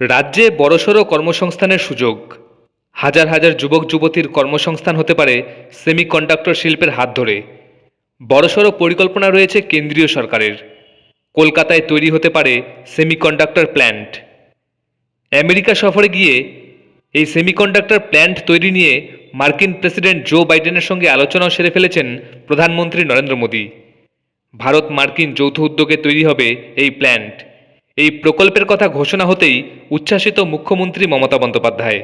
রাজ্যে বড়সড় কর্মসংস্থানের সুযোগ। হাজার হাজার যুবক যুবতীর কর্মসংস্থান হতে পারে সেমিকন্ডাক্টর শিল্পের হাত ধরে। বড়সড় পরিকল্পনা রয়েছে কেন্দ্রীয় সরকারের। কলকাতায় তৈরি হতে পারে সেমিকন্ডাক্টর প্ল্যান্ট। আমেরিকা সফরে গিয়ে এই সেমিকন্ডাক্টর প্ল্যান্ট তৈরি নিয়ে মার্কিন প্রেসিডেন্ট জো বাইডেনের সঙ্গে আলোচনাও সেরে ফেলেছেন প্রধানমন্ত্রী নরেন্দ্র মোদী। ভারত মার্কিন যৌথ উদ্যোগে তৈরি হবে এই প্ল্যান্ট। এই প্রকল্পের কথা ঘোষণা হতেই উচ্ছ্বাসিত মুখ্যমন্ত্রী মমতা বন্দ্যোপাধ্যায়।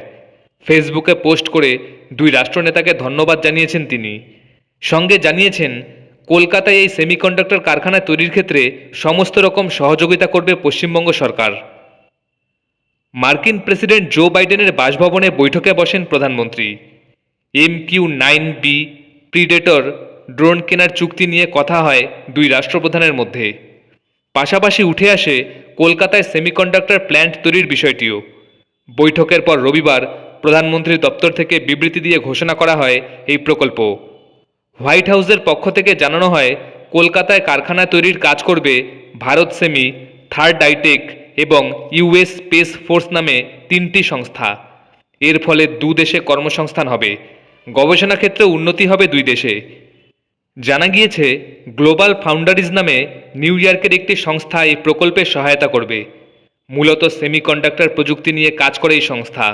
ফেসবুকে পোস্ট করে দুই রাষ্ট্রনেতাকে ধন্যবাদ জানিয়েছেন তিনি। সঙ্গে জানিয়েছেন, কলকাতায় এই সেমিকন্ডাক্টর কারখানা তৈরির ক্ষেত্রে সমস্ত রকম সহযোগিতা করবে পশ্চিমবঙ্গ সরকার। মার্কিন প্রেসিডেন্ট জো বাইডেনের বাসভবনে বৈঠকে বসেন প্রধানমন্ত্রী। M Q nine B predator drone কেনার চুক্তি নিয়ে কথা হয় দুই রাষ্ট্রপ্রধানের মধ্যে। পাশাপাশি উঠে আসে কলকাতায় সেমিকন্ডাক্টর প্ল্যান্ট তৈরির বিষয়টিও। বৈঠকের পর রবিবার প্রধানমন্ত্রীর দপ্তর থেকে বিবৃতি দিয়ে ঘোষণা করা হয় এই প্রকল্প। হোয়াইট হাউসের পক্ষ থেকে জানানো হয়, কলকাতায় কারখানা তৈরির কাজ করবে ভারত সেমি থার্ড ডাইটেক এবং ইউএস স্পেস ফোর্স নামে তিনটি সংস্থা। এর ফলে দু দেশে কর্মসংস্থান হবে। গবেষণা ক্ষেত্রে উন্নতি হবে দুই দেশে। জানা গিয়েছে, গ্লোবাল ফাউন্ডারিজ নামে নিউ ইয়র্কের একটি সংস্থা এই প্রকল্পে সহায়তা করবে। মূলত সেমিকন্ডাক্টর প্রযুক্তি নিয়ে কাজ করে এই সংস্থা।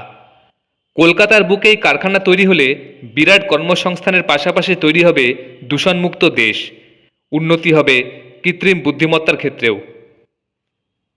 কলকাতার বুকে এই কারখানা তৈরি হলে বিরাট কর্মসংস্থানের পাশাপাশি তৈরি হবে দূষণমুক্ত দেশ। উন্নতি হবে কৃত্রিম বুদ্ধিমত্তার ক্ষেত্রেও।